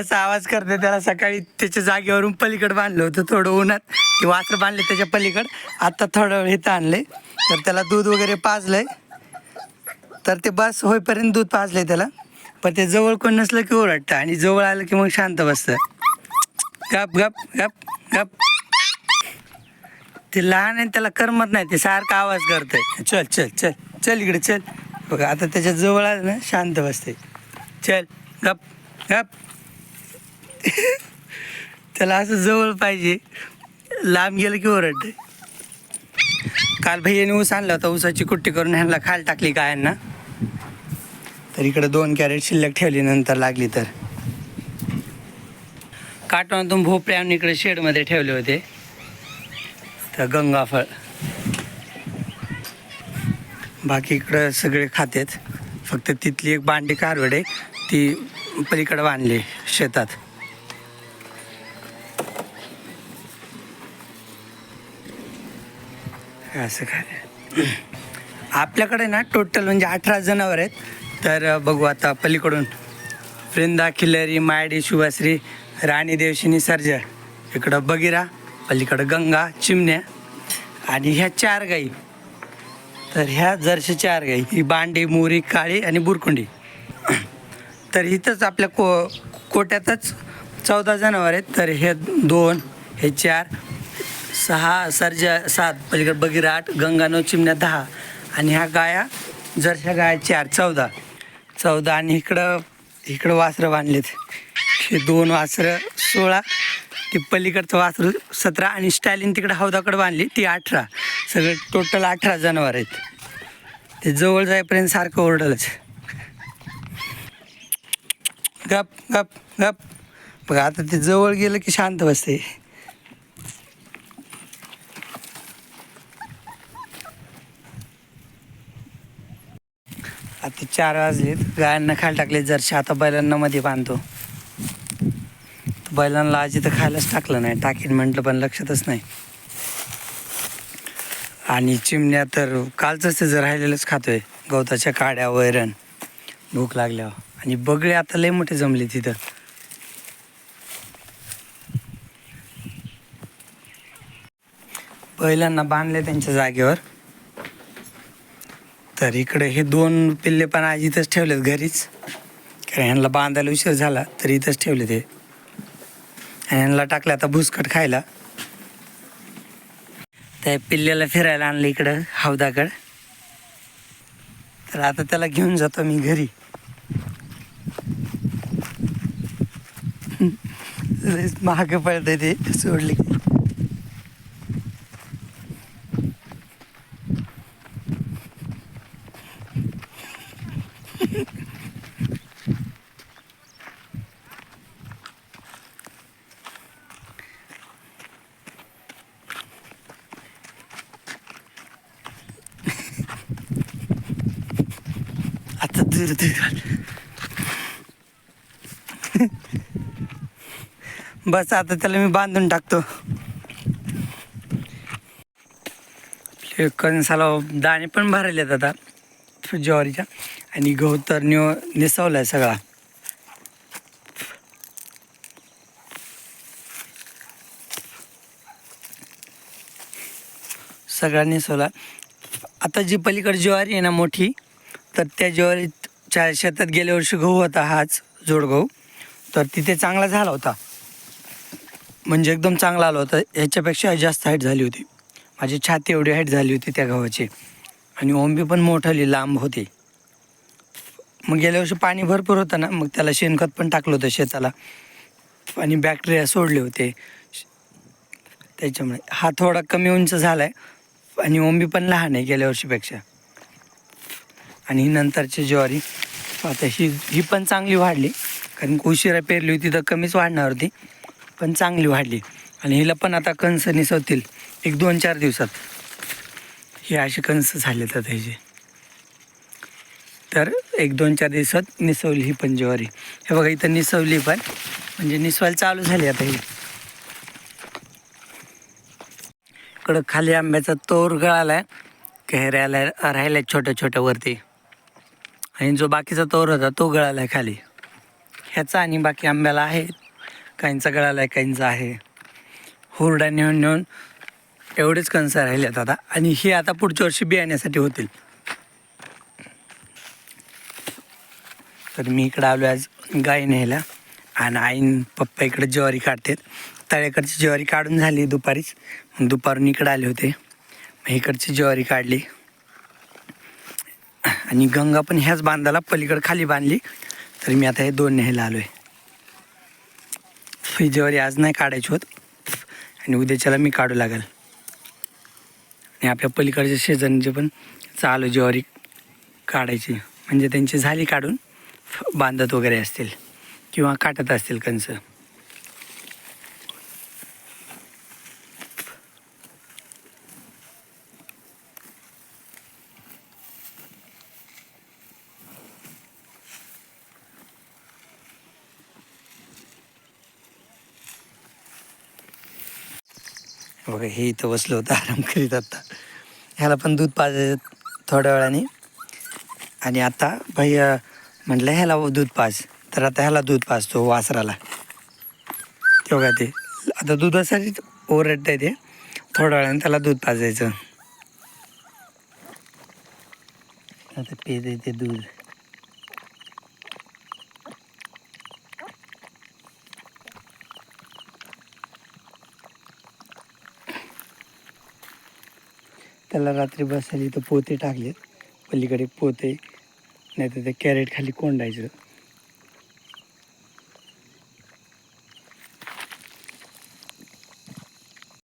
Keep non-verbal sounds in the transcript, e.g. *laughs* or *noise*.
कसा आवाज करते त्याला सकाळी त्याच्या जागेवरून पलीकडे बांधलं होतं थोडं उन्हात. ते वासर बांधले त्याच्या पलीकड. आता थोडं वेळ इथं आणले. तर त्याला दूध वगैरे पाजलंय. तर ते बस होईपर्यंत दूध पाजलंय त्याला. पण ते जवळ कोण नसलं की ओरडतं आणि जवळ आलं की मग शांत बसतं. गप गप गप गप. ते लहान आहे त्याला करमत नाही. ते सारखा आवाज करतंय. चल चल चल चल इकडे चल. बघा आता त्याच्याजवळ आलं ना शांत बसते चल गप गप. *laughs* त्याला असं जवळ पाहिजे. लांब गेलं की ओरडते. काल भैयाने ऊस आणला होता ऊसाची कुट्टी करून ह्यांना खाल टाकली गायांना. तर इकडे दोन कॅरेट शिल्लक ठेवली नंतर लागली तर. काटवातून भोपळे आणून इकडे शेडमध्ये ठेवले होते. तर गंगाफळ. बाकी इकडं सगळे खातेत. फक्त तिथली एक बांडी कारवड आहे ती पलीकडं बांधली शेतात. असं काय? आपल्याकडे ना टोटल म्हणजे अठरा जनावर आहेत. तर बघू आता पलीकडून. वृंदा खिलरी मायडी शुभाश्री राणी देवशिनी सर्जा इकडं बगिरा पलीकडं गंगा चिमण्या. आणि ह्या चार गाई. तर ह्या जरशा चार गाई. ही बांडी मोरी काळी आणि बुरकुंडी. तर इथंच आपल्या को कोट्यातच चौदा जनावर आहेत. तर हे दोन हे चार सहा सर्जा सात पलीकडे बगीर आठ गंगानो चिमण्या दहा. आणि ह्या गाया जरशा गाया चार चौदा. चौदा आणि इकडं इकडं वासरं बांधलेत. हे दोन वासरं सोळा ती पलीकडचं वासरू सतरा आणि स्टॅलिन तिकडं हौदाकडं बांधली ती अठरा. सगळे टोटल अठरा जनावर आहेत. ते जवळ जाईपर्यंत सारखं ओरडलंच. गप गप गप. बघा आता ते जवळ गेलं की शांत बसते. आता चार वाजलेत. गायांना खायला टाकले जरशी आता बैलांना मध्ये बांधतो. बैलांना आजी तर खायलाच टाकलं नाही. टाकीन म्हटलं पण लक्षातच नाही. आणि चिमण्या तर कालचंच त्याचं राहिलेलंच खातोय. गवताच्या काड्या वैरण. भूक लागल्यावर. आणि बगळे आता लय मोठे जमले तिथं. बैलांना बांधले त्यांच्या जागेवर. तर इकडे हे दोन पिल्ले पण आज इथंच ठेवलेत घरीच. कारण ह्यांना बांधायला उशीर झाला तर इथंच ठेवले ते आणि ह्यांना टाकलं आता भुसकट खायला. त्या पिल्ल्याला फिरायला आणलं इकडं हौदाकडं. तर आता त्याला घेऊन जातो मी घरी. *laughs* महाग पडतंय ते सोडले आता दूर दूर बस आता त्याला मी बांधून टाकतो. कणसाला दाणे पण भरायलेत आता ज्वारीच्या. आणि गहू तर निव निसवलाय सगळा. सगळा निसवला. आता जी पलीकडे ज्वारी आहे ना मोठी तर त्या ज्वारीच्या शेतात गेल्या वर्षी गहू होता हाच जोड गहू. तर तिथे चांगला झाला होता. म्हणजे एकदम चांगला आला होता. ह्याच्यापेक्षा जास्त हाईट झाली होती. माझी छाती एवढी हाईट झाली होती त्या गव्हाची. आणि ओंबी पण मोठाली लांब होती. मग गेल्या वर्षी पाणी भरपूर होतं ना मग त्याला शेणखत पण टाकलं होतं शेताला. आणि बॅक्टेरिया सोडले होते. त्याच्यामुळे हा थोडा कमी उंच झाला आहे आणि ओंबी पण लहान आहे गेल्या वर्षीपेक्षा. आणि ही नंतरची ज्वारी आता ही ही पण चांगली वाढली. कारण उशिरा पेरली होती तर कमीच वाढणार होती. पण चांगली वाढली. आणि हिला पण आता कंस निसवतील. एक दोन चार दिवसात. हे असे कंस झाले आता त्याचे तर एक दोन चार दिवसात निसवली ही पण ज्वारी हे बघा इथं निसवली पण. म्हणजे निसवायला चालू झाली आता ही. इकडं खाली आंब्याचा तोर गळाला आहे केहऱ्याला राहिला छोट्या छोट्या वरती. आणि जो बाकीचा तोर होता तो गळाला आहे खाली. ह्याचा आणि बाकी आंब्याला आहे. काहींचा गळाला आहे काहींचा आहे. हुरडा नेऊन नेऊन एवढेच कणसं राहिले आता. आणि हे आता पुढच्या वर्षी बियाण्यासाठी होतील. तर मी इकडं आलो आज गाय न्यायला. आणि आईन पप्पा इकडे ज्वारी काढतात. तळ्याकडची ज्वारी काढून झाली दुपारीच. मग दुपारून इकडं आले होते. मग इकडची ज्वारी काढली. आणि गंगा पण ह्याच बांधाला पलीकडे खाली बांधली. तर मी आता हे दोन न्यायला आलो आहे ही ज्वारी आज नाही काढायची होत. आणि उद्याच्याला मी काढू लागेल. आणि आपल्या पलीकडच्या शेजारचे पण चालू ज्वारी काढायची. म्हणजे त्यांची झाली काढून. बांधत वगैरे असतील किंवा काटत असतील कंस. बघा हे इथं बसलं होतं आराम करीत आता. ह्याला पण दूध पाजायचं थोड्या वेळाने. आणि आता भैया म्हटलं ह्याला दूध पाज. तर आता ह्याला दूध पाजतो वासराला. तेव्हा ते आता दुधासाठी आहे ते. थोड्या वेळाने त्याला दूध पाजायचं. आता पेत ते दूध. त्याला रात्री बसायला इथं पोते टाकलेत. पलीकडे पोते नाही तर ते कॅरेट खाली कोंडायचं.